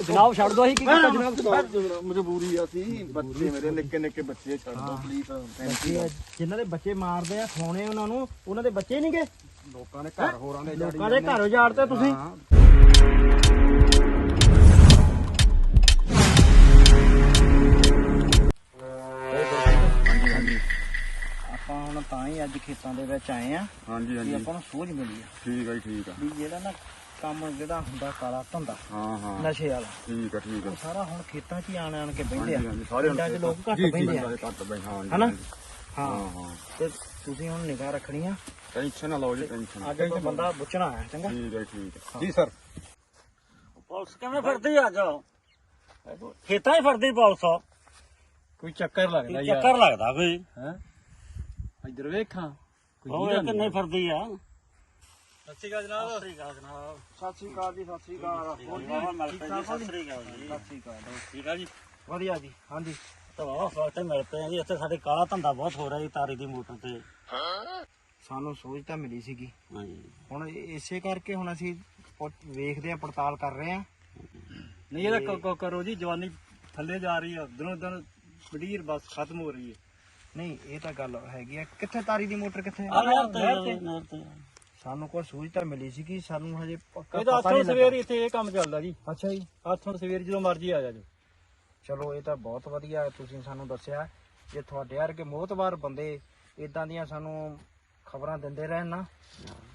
ਜਨਾਬ ਛੱਡ ਦੋ ਅਸੀਂ ਕੀ ਕੀਤਾ ਜਨਾਬ? ਮਜਬੂਰੀ ਆ ਸੀ ਬੱਚੇ ਮੇਰੇ ਨਿੱਕੇ ਨਿੱਕੇ ਬੱਚੇ ਛੱਡ ਦੋ ਪਲੀਜ਼ ਬੱਚੇ ਜਿਨ੍ਹਾਂ ਦੇ ਬੱਚੇ ਮਾਰਦੇ ਆ ਖਵਾਉਣੇ ਉਹਨਾਂ ਨੂੰ ਉਹਨਾਂ ਦੇ ਬੱਚੇ ਨਹੀਂਗੇ ਲੋਕਾਂ ਦੇ ਘਰ ਹੋਰਾਂ ਦੇ ਲੋਕਾਂ ਦੇ ਘਰ ਉਜਾੜਦੇ ਤੁਸੀਂ? ਆਪਾਂ ਹੁਣ ਤਾਂ ਹੀ ਅੱਜ ਖੇਤਾਂ ਦੇ ਵਿੱਚ ਆਏ ਆ ਹਾਂਜੀ ਹਾਂਜੀ। ਆਪਾਂ ਨੂੰ ਸੋਝ ਮਿਲੀ ਆ। ਠੀਕ ਆ ਜੀ ਠੀਕ ਆ। ਵੀ ਜਿਹੜਾ ਨਾ ਕੰਮ ਜਿਹੜਾ ਹੁੰਦਾ ਕਾਲਾ ਧੰਦਾ ਹਾਂ ਹਾਂ। ਨਸ਼ੇ ਵਾਲਾ। ਠੀਕ ਆ ਠੀਕ ਆ। ਉਹ ਸਾਰਾ ਹੁਣ ਖੇਤਾਂ 'ਚ ਹੀ ਆਣ ਆਣ ਕੇ ਬਹਿੰਦੇ ਆ। ਹਾਂਜੀ ਸਾਰੇ ਪਿੰਡਾਂ 'ਚ ਲੋਕ ਘੱਟ ਜੀ, ਜੀ, ਬਹਿੰਦੇ ਆ। 'ਚ ਘੱਟ ਬਹਿ ਹਾਂ ਜੀ, ਹਨਾ? ਹਾਂਜੀ। ਹਾਂ। ਹਾਂ ਹਾਂ। ਤੇ ਤੁਸੀਂ ਹੁਣ ਨਿਗਾਹ ਰੱਖਣੀ ਆ। ਟੈਨਸ਼ਨ ਨਾ ਲਓ ਜੀ ਟੈਨਸ਼ਨ ਅੱਜ ਤੋਂ ਬੰਦਾ ਬੁੱਚਣਾ ਆ ਚੰਗਾ? ਠੀਕ ਹੈ ਠੀਕ ਹੈ। ਜੀ ਸਰ। ਪੁਲਿਸ ਕਿਵੇਂ ਫਿਰਦੀ ਅੱਜ? ਖੇਤਾਂ ਹੀ ਫਿਰਦੀ ਪੁਲਿਸ? ਕੋਈ ਚੱਕਰ ਲੱਗਦਾ ਚੱਕਰ ਲੱਗਦਾ ਕੋਈ? ਹੈ? ਇੱਧਰ ਵੇਖਾਂ। ਉਹ ਇਹ ਕਿੰਨੇ ਫਿਰਦੀ ਆ? ਸਤਿ ਸ਼੍ਰੀ ਅਕਾਲ ਜਨਾਬ। ਸਤਿ ਸ੍ਰੀ ਅਕਾਲ ਜਨਾਬ। ਸਤਿ ਸ਼੍ਰੀ ਅਕਾਲ ਜੀ ਸਤਿ ਸ਼੍ਰੀ ਅਕਾਲ। ਹੋਰ ਬਾਬਾ ਮਿਲ ਜੀ। ਪਏ ਠੀਕ ਜੀ ਠਾਕ ਹੋ ਸਤਿ ਜੀ ਸ੍ਰੀ ਅਕਾਲ ਜੀ। ਸਤਿ ਸ਼੍ਰੀ ਅਕਾਲ ਠੀਕ ਆ ਜੀ? ਵਧੀਆ ਜੀ ਹਾਂਜੀ। ਤਾਂ ਬਹੁਤ ਸਵਾਗਤ ਹੈ ਮਿਲ ਪਏ ਆ ਜੀ। ਇੱਥੇ ਸਾਡੇ ਕਾਲਾ ਧੰਦਾ ਬਹੁਤ ਹੋ ਰਿਹਾ ਜੀ ਤਾਰੀ ਦੀ ਮੋਟਰ ਤੇ। ਸਾਨੂੰ ਸੋਚ ਤਾਂ ਮਿਲੀ ਸੀਗੀ। ਹਾਂਜੀ। ਹੁਣ ਇਸੇ ਕਰਕੇ ਹੁਣ ਅਸੀਂ ਵੇਖਦੇ ਆ ਪੜਤਾਲ ਕਰ ਰਹੇ ਆ। ਨਹੀਂ ਇਹਦਾ ਕ- ਕ- ਕਰੋ ਜੀ ਜਵਾਨੀ ਥੱਲੇ ਜਾ ਰਹੀ ਆ। ਦਿਨੋਂ ਦਿਨ ਬੜੀਰ ਬਸ ਖਤਮ ਹੋ ਰਹੀ ਹੈ। ਨਹੀਂ ਇਹ ਤਾਂ ਗੱਲ ਹੈਗੀ ਆ। ਕਿੱਥੇ ਤਾਰੀ ਦੀ ਮੋਟਰ ਕਿੱਥੇ ਆ? ਨਹਿਰ ਤੇ ਸਾਨੂੰ ਕੋਈ ਸੂਝ ਤਾਂ ਮਿਲੀ ਸੀ ਕਿ ਸਾਨੂੰ ਹਜੇ ਪੱਕਾ ਇਹ ਤਾਂ ਪਤਾ ਨਹੀਂ ਸਵੇਰ ਲੱਗਾ ਹੀ ਇੱਥੇ ਇਹ ਕੰਮ ਚੱਲਦਾ ਜੀ। ਅੱਛਾ ਜੀ। ਅੱਠੋਂ ਸਵੇਰ ਜਦੋਂ ਮਰਜ਼ੀ ਆ ਜਾ ਜੀ ਚਲੋ ਇਹ ਤਾਂ ਬਹੁਤ ਵਧੀਆ ਤੁਸੀਂ ਸਾਨੂੰ ਦੱਸਿਆ। ਜੇ ਤੁਹਾਡੇ ਵਰਗੇ ਮੋਹਤਵਾਰ ਬੰਦੇ ਇਦਾਂ ਦੀਆਂ ਸਾਨੂੰ ਖਬਰਾਂ ਦਿੰਦੇ ਰਹਿਣ ਨਾ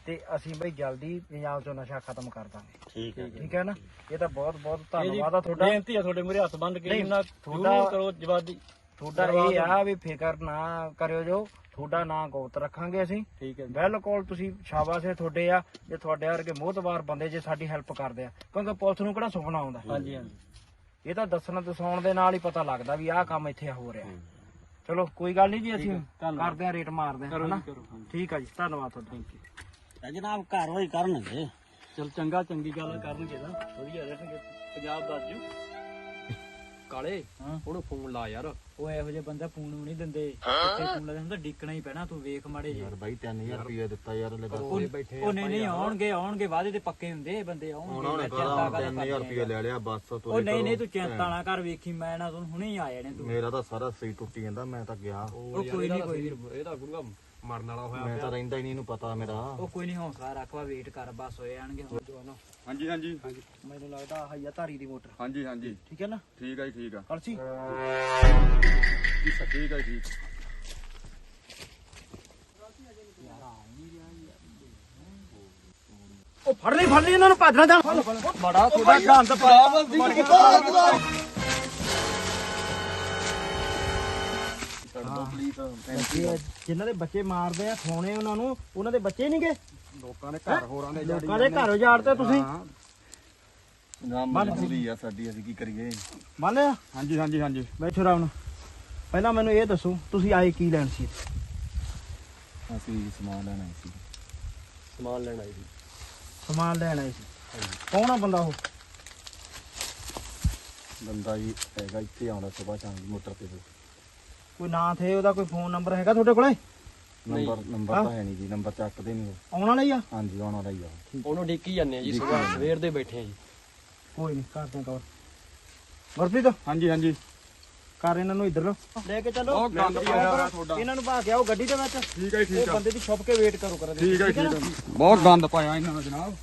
ਤੇ ਅਸੀਂ ਬਈ ਜਲਦੀ ਪੰਜਾਬ ਚੋਂ ਨਸ਼ਾ ਖਤਮ ਕਰ ਦਾਂਗੇ। ਠੀਕ ਹੈ ਠੀਕ ਹੈ ਨਾ? ਇਹ ਤਾਂ ਬਹੁਤ ਬਹੁਤ ਇਹ ਜੀ ਧੰਨਵਾਦ ਆ ਤੁਹਾਡਾ। ਬੇਨਤੀ ਆ ਤੁਹਾਡੇ ਮੂਹਰੇ ਹੱਥ ਬੰਨ ਕੇ ਨਹੀਂ, ਇਹਨਾਂ ਤੁਹਾਡਾ- ਤੁਹਾਡਾ ਕਰੋ ਜਵਾਦੀ ਤੁਹਾਡਾ ਇਹ ਆ ਵੀ ਫਿਕਰ ਨਾ ਕਰਿਓ ਜੋ ਤੁਹਾਡਾ ਨਾਂ ਗੋਤ ਰੱਖਾਂਗੇ ਅਸੀਂ। ਠੀਕ ਹੈ ਜੀ। ਬਿਲਕੁਲ ਤੁਸੀਂ ਸ਼ਾਬਾਸ਼ ਹੈ ਤੁਹਾਡੇ ਆ ਜੇ ਤੁਹਾਡੇ ਵਰਗੇ ਮੋਹਤਵਾਰ ਬੰਦੇ ਜੇ ਸਾਡੀ ਹੈਲਪ ਕਰਦੇ ਆ। ਕਿਉਂਕਿ ਪੁਲਿਸ ਨੂੰ ਕਿਹੜਾ ਸੁਪਨਾ ਆਉਂਦਾ। ਹਾਂਜੀ ਹਾਂਜੀ। ਇਹ ਤਾਂ ਦੱਸਣ ਦਸਾਉਣ ਦੇ ਨਾਲ ਹੀ ਪਤਾ ਲੱਗਦਾ ਵੀ ਆਹ ਕੰਮ ਇੱਥੇ ਹੋ ਰਿਹਾ। ਚਲੋ ਕੋਈ ਗੱਲ ਨਹੀਂ ਜੀ ਅਸੀਂ। ਕਰਦੇ ਆ ਰੇਟ ਮਾਰਦੇ ਆ ਹਨਾ? ਠੀਕ ਆ ਜੀ ਧੰਨਵਾਦ ਤੁਹਾਡਾ। ਤਾਂ ਜਨਾਬ ਘਰ ਹੋਈ ਕਰਨਗੇ। ਚਲ ਚੰਗਾ ਚੰਗੀ ਗੱਲ ਕਰਨਗੇ ਨਾ। ਵਧੀਆ ਰਹਿਣਗੇ। ਪੰਜਾਬ ਦੱਸ ਜੂ ਕਾਲੇ ਹਾਂ। ਉਹਨੂੰ ਫੋਨ ਲਾ ਯਾਰ। ਉਹ ਇਹੋ ਜਿਹੇ ਬੰਦੇ ਫੋਨ ਨੂੰ ਨਹੀਂ ਦਿੰਦੇ। ਕਿੱਥੇ ਫੋਨ ਲਾਦੇ ਹੁੰਦਾ ਡਿੱਕਣਾ ਹੀ ਪੈਣਾ ਤੂੰ ਵੇਖ ਮਾੜੇ ਜੇ ਬਾਈ 3000 ਰੁਪਏ ਦਿੱਤਾ ਯਾਰ ਲੈ ਉਹ ਬੈਠੇ ਉਹ ਨਹੀਂ ਨਹੀਂ ਆਉਣਗੇ ਆਉਣਗੇ ਵਾਅਦੇ ਤੇ ਪੱਕੇ ਹੁੰਦੇ ਇਹ ਬੰਦੇ ਆਉਣਗੇ। ਉਹਨਾਂ ਨੇ ਮੈਂ ਚਿੰਤਾ ਕਹਦਾ ਕਾਹਦਾ 3000 ਕਰਦੀ ਰੁਪਏ ਲੈ ਲਿਆ ਬਸ ਉਹ ਨਹੀਂ ਨਹੀਂ। ਤੂੰ ਚਿੰਤਾ ਨਾ ਕਰ ਵੇਖੀ ਮੈਂ ਨਾ ਤੈਨੂੰ ਹੁਣੇ ਹੀ ਆ ਜਾਣੇ ਤੂੰ। ਮੇਰਾ ਤਾਂ ਸਾਰਾ ਸਹੀ ਟੁੱਟੀ ਜਾਂਦਾ ਮੈਂ ਤਾਂ ਗਿਆ। ਉਹ ਕੋਈ ਨਹੀਂ ਕੋਈ ਨੀ। ਇਹਦਾ ਗੁਰੂਆ ਮਰਨ ਵਾਲਾ ਹੋਇਆ ਮੈਂ ਤਾਂ ਰਹਿੰਦਾ ਹੀ ਨਹੀਂ ਇਹਨੂੰ ਪਤਾ ਮੇਰਾ। ਉਹ ਕੋਈ ਨਹੀਂ ਹੌਸਲਾ ਰੱਖ ਵਾ ਵੇਟ ਕਰ ਬਸ ਹੋਏ ਆਣਗੇ ਹਾਂਜੀ ਹਾਂਜੀ। ਮੈਨੂੰ ਲੱਗਦਾ ਆਹ ਹੀ ਆ ਧਾਰੀ ਦੀ ਮੋਟਰ। ਹਾਂਜੀ ਹਾਂਜੀ। ਠੀਕ ਹੈ ਨਾ? ਠੀਕ ਹੈ ਜੀ ਠੀਕ ਆ। ਕਲਸੀ? ਉਹ ਫੜ ਲਈ ਫੜ ਲਈ ਇਹਨਾਂ ਨੂੰ ਭੱਜਣਾ ਜਾਣ ਬੜਾ ਤੁਹਾਡਾ ਗੰਦ ਪਾਇਆ। ਜਿਨ੍ਹਾਂ ਦੇ ਬੱਚੇ ਮਾਰਦੇ ਆ ਖਵਾਉਣੇ ਉਹਨਾਂ ਨੂੰ ਉਹਨਾਂ ਦੇ ਬੱਚੇ ਨਹੀਂਗੇ ਲੋਕਾਂ ਦੇ ਘਰ ਹੋਰਾਂ ਦੇ ਲੋਕਾਂ ਦੇ ਘਰ ਉਜਾੜਦੇ ਤੁਸੀਂ? ਨਾ ਮਜਬੂਰੀ ਆ ਸਾਡੀ ਅਸੀਂ ਕੀ ਕਰੀਏ? ਮੰਨ ਲਿਆ? ਹਾਂਜੀ ਹਾਂਜੀ ਹਾਂਜੀ। ਬੈਠੋ ਨਾਲ ਪਹਿਲਾਂ ਮੈਨੂੰ ਇਹ ਦੱਸੋ ਤੁਸੀਂ ਆਏ ਕੀ ਲੈਣ ਸੀ? ਅਸੀਂ ਸਮਾਨ ਲੈਣਾ ਸੀ। ਸਮਾਨ ਲੈਣ ਸੀ। ਸਮਾਨ ਲੈਣ ਆਏ ਸੀ? ਕੌਣ ਆ ਬੰਦਾ ਉਹ? ਬੰਦਾ ਜੀ ਹੈਗਾ ਇੱਥੇ ਆਉਂਦਾ ਸਵੇਰ ਚਾਂਦੀ ਮੋਟਰ ਤੇ। ਕੋਈ ਨਾਂ ਥੇ ਉਹਦਾ ਕੋਈ ਫੋਨ ਨੰਬਰ ਹੈਗਾ ਤੁਹਾਡੇ ਕੋਲੇ? ਨੰਬਰ ਨੰਬਰ ਤਾਂ ਹੈ। ਨਹੀਂ ਜੀ ਨੰਬਰ ਚੱਕਦੇ ਨਹੀਂ ਉਹ। ਆਉਣ ਵਾਲਾ ਹੀ ਆ? ਹਾਂਜੀ ਆਉਣ ਵਾਲਾ ਹੀ ਆ। ਉਹਨੂੰ ਡਿੱਕੀ ਜਾਂਦੇ ਆ ਜੀ ਸਵੇਰ ਸਵੇਰ ਦੇ ਬੈਠੇ ਆ ਜੀ। ਕੋਈ ਨਹੀਂ ਕਰਦੇ ਕਵਰ। ਗੁਰਪ੍ਰੀਤ? ਹਾਂਜੀ ਹਾਂਜੀ। ਕਰ ਇਹਨਾਂ ਨੂੰ ਇੱਧਰ। ਲੋ ਲੈ ਕੇ ਚੱਲੋ। ਉਹ ਗੰਦ ਪਿਆ ਹੋਇਆ ਤੁਹਾਡਾ। ਇਹਨਾਂ ਨੂੰ ਭਾ ਕੇ ਆਓ ਗੱਡੀ ਦੇ ਵਿੱਚ। ਠੀਕ ਹੈ ਜੀ, ਉਹ ਠੀਕ ਆ। ਬੰਦੇ ਦੀ ਛੁਪ ਕੇ ਵੇਟ ਕਰੋ ਕਰ ਠੀਕ ਹੈ ਠੀਕ ਹੈ ਬਹੁਤ ਗੰਦ ਪਾਇਆ ਇਹਨਾਂ ਦਾ ਜਨਾਬ।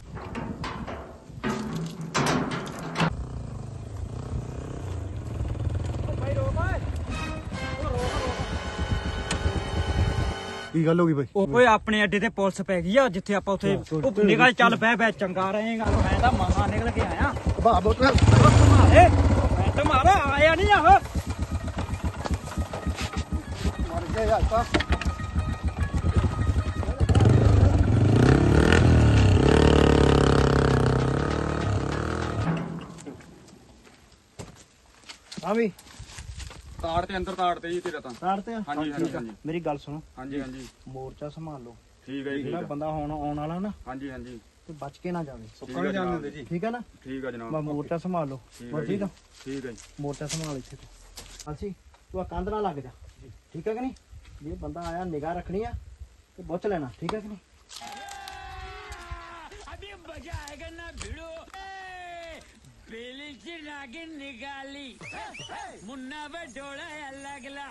ਕੀ ਗੱਲ ਹੋ ਗਈ ਬਾਈ? ਓਏ ਆਪਣੇ ਅੱਡੇ ਤੇ ਪੁਲਿਸ ਪੈ ਗਈ ਆ ਜਿੱਥੇ ਆਪਾਂ ਉੱਥੇ ਉਹ ਨਿਕਲ ਚੱਲ ਬਹਿ ਬਹਿ ਚੰਗਾ ਰਹੇਗਾ। ਮੈਂ ਤਾਂ ਮਹਾ ਨਿਕਲ ਕੇ ਆਇਆ। ਬਾਬੋ ਮਾਰੇ ਮੈਂ ਤਾਂ ਮਾਰਾ ਆਇਆ ਨਹੀਂ ਆ ਮਰ ਗਿਆ ਯਾਰ ਤਾਂ ਆ ਵੀ ਤਾੜ ਤੇ ਅੰਦਰ ਤਾੜ ਤੇ ਜੀ ਤੇਰਾ ਤਾਂ। ਤਾੜ ਤੇ ਆ? ਹਾਂਜੀ, ਹਾਂ, ਹਾਂਜੀ, ਠੀਕ ਆ। ਹਾਂਜੀ। ਮੇਰੀ ਗੱਲ ਸੁਣੋ। ਹਾਂਜੀ ਹਾਂਜੀ। ਮੋਰਚਾ ਸੰਭਾਲ। ਲਓ ਠੀਕ ਹੈ ਜੀ ਠੀਕ ਜਿਹੜਾ ਆ। ਬੰਦਾ ਹੁਣ ਆਉਣ ਵਾਲਾ ਨਾ ਹਾਂਜੀ ਹਾਂਜੀ। ਤੇ ਬਚ ਕੇ ਨਾ ਜਾਵੇ। ਸੁੱਕਾ ਨਹੀਂ ਜਾਂਦੇ ਜੀ। ਠੀਕ ਹੈ ਨਾ? ਠੀਕ ਆ ਜਨਾਬ। ਮੋਰਚਾ ਸੰਭਾਲ। ਲਓ ਠੀਕ ਜੀ। ਠੀਕ ਹੈ ਜੀ। ਮੋਰਚਾ ਸੰਭਾਲ ਇੱਥੇ ਤੋਂ। ਅਸੀਂ ਤੂੰ ਆ ਕੰਧ ਨਾਲ ਲੱਗ ਜਾ। ਠੀਕ ਹੈ ਕਿ ਨਹੀਂ ਜੇ ਬੰਦਾ ਆਇਆ ਨਿਗਾਹ ਰੱਖਣੀ ਆ ਤੇ ਬੁੱਝ ਲੈਣਾ ਠੀਕ ਹੈ ਕਿ ਨਹੀਂ बेलीची नागिन निघाली मुन्ना डोळा लागला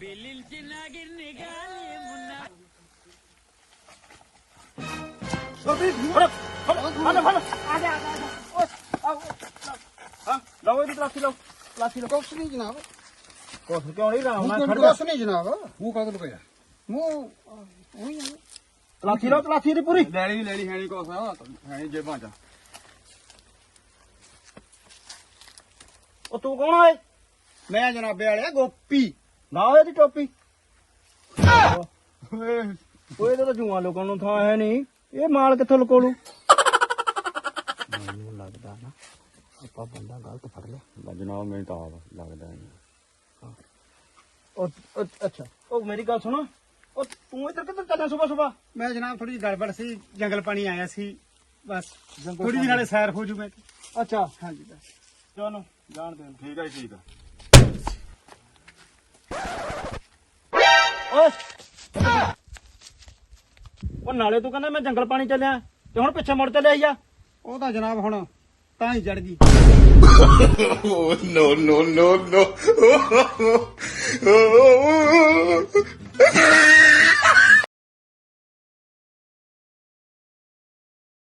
बेलीची नागिन निघाली मुन्ना ਲਓ ਇਹਦੀ ਤਲਾਸ਼ੀ ਲਓ ਤਲਾਸ਼ੀ ਲਓ ਕੁਛ ਨਹੀਂ ਜਨਾਬ ਕੁਛ ਕਿਉਂ ਨਹੀਂ ਰਾਉਣਾ ਖੜ ਜਾ। ਕੁਛ ਨਹੀਂ ਜਨਾਬ। ਮੂੰਹ ਕਾਹਦੇ ਲੁਕਿਆ ਮੂੰਹ ਉਹੀ ਆ। ਤਲਾਸ਼ੀ ਲਓ ਤਲਾਸ਼ੀ ਦੀ ਪੂਰੀ। ਲੈ ਲਈ ਲੈ ਲਈ ਹੈ ਨਹੀਂ ਕੋਸ ਹੈ ਨਹੀਂ ਜੇਬਾਂ ਚ। ਉਹ ਤੂੰ ਕੌਣ ਓਏ? ਮੈਂ ਜਨਾਬੇ ਵਾਲਿਆ ਗੋਪੀ। ਨਾ ਓਏ ਦੀ ਟੋਪੀ। ਓਏ। ਇਹਦਾ ਤਾਂ ਜੂਆਂ ਲੋਕਾਂ ਨੂੰ ਥਾਂ ਹੈ ਨਹੀਂ। ਇਹ ਮਾਲ ਕਿੱਥੋਂ ਲੁਕੋ ਲੂ ਮੈਨੂੰ ਲੱਗਦਾ ਨਾ ਆਪਾਂ ਬੰਦਾ ਗਲਤ ਫੜ ਲਿਆ। ਜਨਾਬ ਮੈਨੂੰ ਤਾਂ ਆਪ ਲੱਗਦਾ ਨਹੀਂ। ਉਹ ਅੱਛਾ। ਉਹ ਮੇਰੀ ਗੱਲ ਸੁਣ। ਉਹ ਤੂੰ ਇੱਧਰ ਕਿੱਧਰ ਚੱਲਿਆ ਸਵੇਰ ਸਵੇਰ ਮੈਂ ਜਨਾਬ ਥੋੜੀ ਜਿਹੀ ਗੜਬੜ ਸੀ ਜੰਗਲ ਪਾਣੀ ਆਇਆ ਸੀ ਬਸ। ਥੋੜੀ ਜਿਹੀ ਨਾਲੇ ਸੈਰ ਹੋ ਜੂ ਮੈਂ। ਅੱਛਾ। ਹਾਂਜੀ। ਬਸ ਚਲੋ ਜਾਣ ਦੇ ਠੀਕ ਹੈ ਜੀ, ਠੀਕ ਹੈ ਓਏ! ਉਹ ਨਾਲੇ ਤੂੰ ਕਹਿੰਦਾ ਮੈਂ ਜੰਗਲ ਪਾਣੀ ਚੱਲਿਆ ਤੇ ਹੁਣ ਪਿੱਛੇ ਮੁੜ ਚੱਲਿਆ ਆ। ਉਹ ਤਾਂ ਜਨਾਬ ਹੁਣ ਤਾਂ ਹੀ ਚੜ ਗਈ। oh, no, no, no, no.